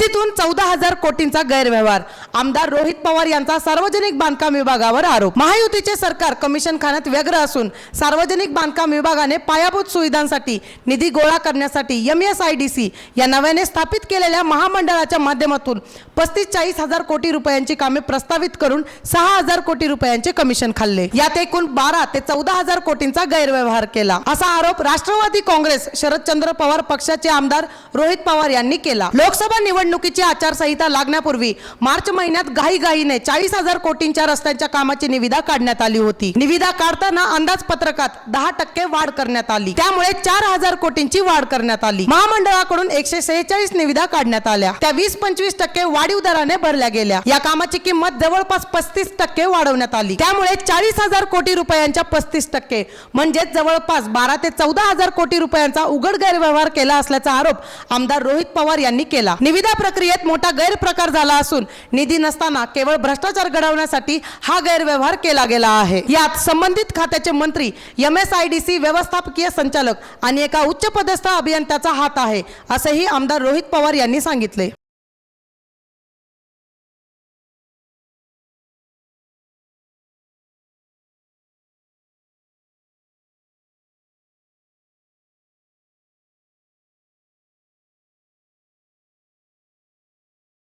निधीतून चौदा हजार कोटींचा गैरव्यवहार. आमदार रोहित पवार यांचा सार्वजनिक बांधकाम विभागावर आरोप. महायुतीचे सरकार कमिशन खाण्यात व्यग्र असून सार्वजनिक बांधकाम विभागाने पायाभूत सुविधांसाठी निधी गोळा करण्यासाठी M S I D C या नव्याने स्थापित केलेल्या महामंडळाच्या माध्यमातून पस्तीस चाळीस हजार कोटी रुपयांची कामे प्रस्तावित करून सहा हजार कोटी रुपयांचे कमिशन खाल्ले. यात एकूण बारा ते चौदा हजार कोटींचा गैरव्यवहार केला. असा आरोप राष्ट्रवादी काँग्रेस शरदचंद्र पवार पक्षाचे आमदार रोहित पवार यांनी केला. लोकसभा निवडणूक निवडणुकीची आचारसंहिता लागण्यापूर्वी मार्च महिन्यात घाईघाईने चाळीस हजार कोटींच्या रस्त्यांच्या कामाची निविदा काढण्यात आली होती. निविदा काढताना अंदाजपत्रकात दहा टक्के वाढ करण्यात आली. त्यामुळे चार हजार कोटींची वाढ करण्यात आली. महामंडळाकडून एकशे सेहेचाळीस निविदा काढण्यात आल्या. त्या वीस पंचवीस टक्के वाढीव दराने भरल्या गेल्या. या कामाची किंमत जवळपास पस्तीस टक्के वाढवण्यात आली. त्यामुळे चाळीस हजार कोटी रुपयांच्या पस्तीस टक्के म्हणजेच जवळपास बारा ते चौदा हजार कोटी रुपयांचा उघड गैरव्यवहार केला असल्याचा आरोप आमदार रोहित पवार यांनी केला. निविदा प्रक्रियेत मोठा गैरप्रकार झाला असून निधी नसताना केवळ भ्रष्टाचार घडवण्यासाठी हा गैरव्यवहार केला गेला आहे. यात संबंधित खात्याचे मंत्री M S I D C व्यवस्थापकीय संचालक आणि एका उच्च पदस्थ अभियंत्याचा हात आहे असेही आमदार रोहित पवार यांनी सांगितले.